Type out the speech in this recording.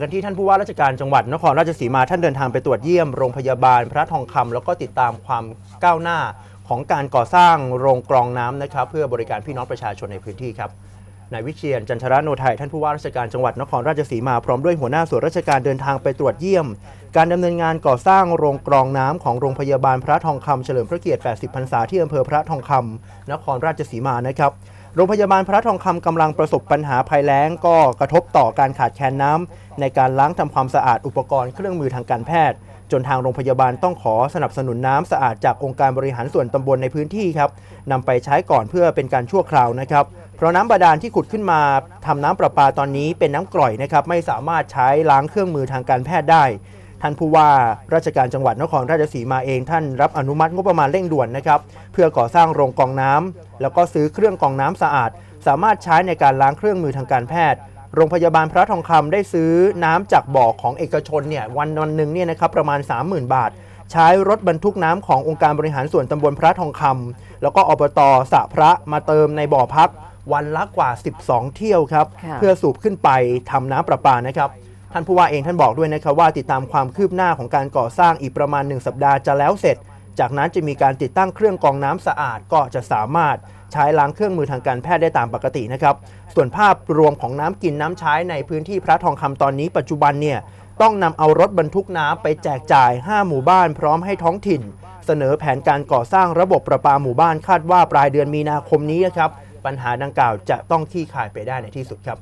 กันที่ท่านผู้ว่าราชการจังหวัดนครราชสีมาท่านเดินทางไปตรวจเยี่ยมโรงพยาบาล พระทองคำแล้วก็ติดตามความก้าวหน้าของการก่อสร้างโรงกรองน้ำนะครับ เพื่อบริการพี่น้องประชาชนในพื้นที่ครับนายวิเชียนจันทรโนไทยท่านผู้ว่าราชการจังหวัดนครราชสีมาพร้อมด้วยหัวหน้าส่วนราชการเดินทางไปตรวจเยี่ยม การดำเนินงานก่อสร้างโรงกรองน้ำของโรงพยาบาลพระทองคำเฉลิมพระเกียรติ 80 พรรษาที่อำเภอพระทองคำนครราชสีมานะครับ โรงพยาบาลพระทองคำกำลังประสบปัญหาภัยแล้ง ก็กระทบต่อการขาดแคลนน้ำในการล้างทำความสะอาดอุปกรณ์เครื่องมือทางการแพทย์ จนทางโรงพยาบาลต้องขอสนับสนุนน้ำสะอาดจากองค์การบริหารส่วนตำบลในพื้นที่ครับนำไปใช้ก่อนเพื่อเป็นการชั่วคราวนะครับ เพราะน้ำบาดาลที่ขุดขึ้นมาทำน้ำประปาตอนนี้เป็นน้ำกร่อยนะครับไม่สามารถใช้ล้างเครื่องมือทางการแพทย์ได้ ท่านผู้ว่าราชการจังหวัดนครราชสีมาเอง ท่านรับอนุมัติงบประมาณเร่งด่วนนะครับเพื่อก่อสร้างโรงกรองน้ำแล้วก็ซื้อเครื่องกรองน้ำสะอาด สามารถใช้ในการล้างเครื่องมือทางการแพทย์ โรงพยาบาลพระทองคำได้ซื้อน้ำจากบ่อของเอกชนเนี่ยวันวันหนึ่งเนี่ยนะครับประมาณ 30,000 บาท ใช้รถบรรทุกน้ำขององค์การบริหารส่วนตำบลพระทองคำแล้วก็อบตสระพระมาเติมในบ่อพักวันละกว่า 12 เที่ยวครับค่ะเพื่อสูบขึ้นไปทำน้ำประปานะครับ ท่านผู้ว่าเองท่านบอกด้วยนะครับว่าติดตามความคืบหน้าของการก่อสร้างอีกประมาณ 1 สัปดาห์จะแล้วเสร็จ จากนั้นจะมีการติดตั้งเครื่องกรองน้ำสะอาดก็จะสามารถใช้ล้างเครื่องมือทางการแพทย์ได้ตามปกตินะครับ ส่วนภาพรวมของน้ำกินน้ำใช้ในพื้นที่พระทองคำตอนนี้ปัจจุบันเนี่ยต้องนำเอารถบรรทุกน้ำไปแจกจ่าย 5 หมู่บ้านพร้อมให้ท้องถิ่น เสนอแผนการก่อสร้างระบบประปาหมู่บ้านคาดว่าปลายเดือนมีนาคมนี้นะครับปัญหาดังกล่าวจะต้องคลี่คายไปได้ในที่สุดครับ